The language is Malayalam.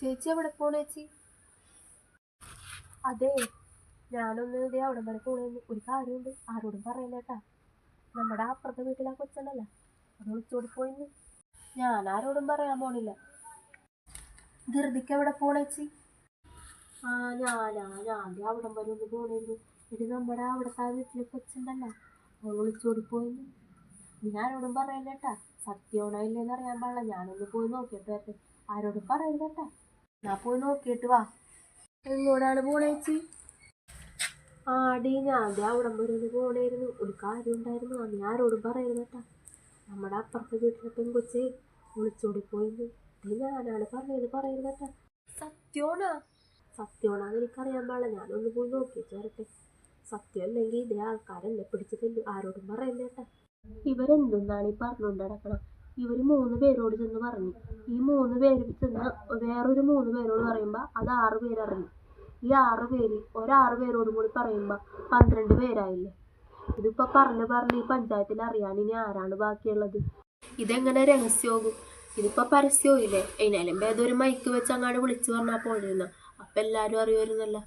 ചേച്ചി എവിടെ പോണ ചേച്ചി? അതെ ഞാനൊന്ന് ഇതേ അവിടെ വരെ പോണേന്ന്. ഒരു കാര്യമുണ്ട് ആരോടും പറയില്ല കേട്ടാ. നമ്മുടെ അപ്പുറത്തെ വീട്ടിലാ കൊച്ചുണ്ടല്ലോ അത് വിളിച്ചോടി പോയിന്ന്. ഞാൻ ആരോടും പറയാൻ പോണില്ല. ധൃതിക്ക് എവിടെ പോണേച്ചി ആ ഞാനാ ഞാൻ അവിടം വരെ ഒന്ന് പോണേന്ന്. ഇത് നമ്മുടെ അവിടുത്തെ ആ വീട്ടിലെ കൊച്ചുണ്ടല്ല. അവൾ വിളിച്ചോടി പോയിന്ന്. നീ ആരോടും പറയില്ല കേട്ടാ. സത്യമാണോ ഇല്ലെന്ന് അറിയാൻ പാടില്ല. ഞാനൊന്ന് പോയി നോക്കിയിട്ട് വരട്ടെ. ആരോടും പറയരുത് കേട്ടാ. ഞാൻ പോയി നോക്കിയിട്ട് വാ. എങ്ങോട്ടാണ് പോണേച്ചി ആടി ഞാൻ ദേ അവിടം വരെ ഒന്ന് പോണേരുന്നു ഒരു കാര്യം ഉണ്ടായിരുന്നു. അന്ന് ഞാൻ ആരോടും പറയുന്നു കേട്ടാ. നമ്മുടെ അപ്പുറത്തെ വീട്ടിലെ പെൺകൊച്ചേ ഒളിച്ചോടി പോയിന്ന്. ഇത് ഞാനാണ് പറഞ്ഞത് പറയുന്നു കേട്ടാ. സത്യമാണോ സത്യമാണെന്ന് എനിക്കറിയാൻ പാടില്ല. ഞാനൊന്ന് പോയി നോക്കിയിട്ട് വരട്ടെ സത്യം അല്ലെങ്കിൽ ഇതേ ആൾക്കാരെന്നെ പിടിച്ച് തല്ലു. ആരോടും പറയുന്നേട്ടാ ഇവരെന്തെന്നാണ് ഈ പറഞ്ഞുകൊണ്ട് നടക്കണം? ഇവർ മൂന്ന് പേരോട് ചെന്ന് പറഞ്ഞു. ഈ മൂന്ന് പേര് ചെന്ന് വേറൊരു മൂന്ന് പേരോട് പറയുമ്പോൾ അത് ആറ് പേരറിഞ്ഞു. ഈ ആറ് പേര് ഒരാറ് പേരോടും കൂടി പറയുമ്പോൾ പന്ത്രണ്ട് പേരായില്ലേ? ഇതിപ്പോൾ പറഞ്ഞ് പറഞ്ഞ് ഈ പഞ്ചായത്തിൽ അറിയാൻ ഇനി ആരാണ് ബാക്കിയുള്ളത്? ഇതെങ്ങനെ രഹസ്യമാകും? ഇതിപ്പോൾ പരസ്യവും ഇല്ലേ അതിനാലും ഭേദം ഒരു മൈക്ക് വെച്ച് അങ്ങോട്ട് വിളിച്ചു പറഞ്ഞാൽ പോയിരുന്ന അപ്പം എല്ലാവരും അറിയുമായിരുന്നല്ലോ.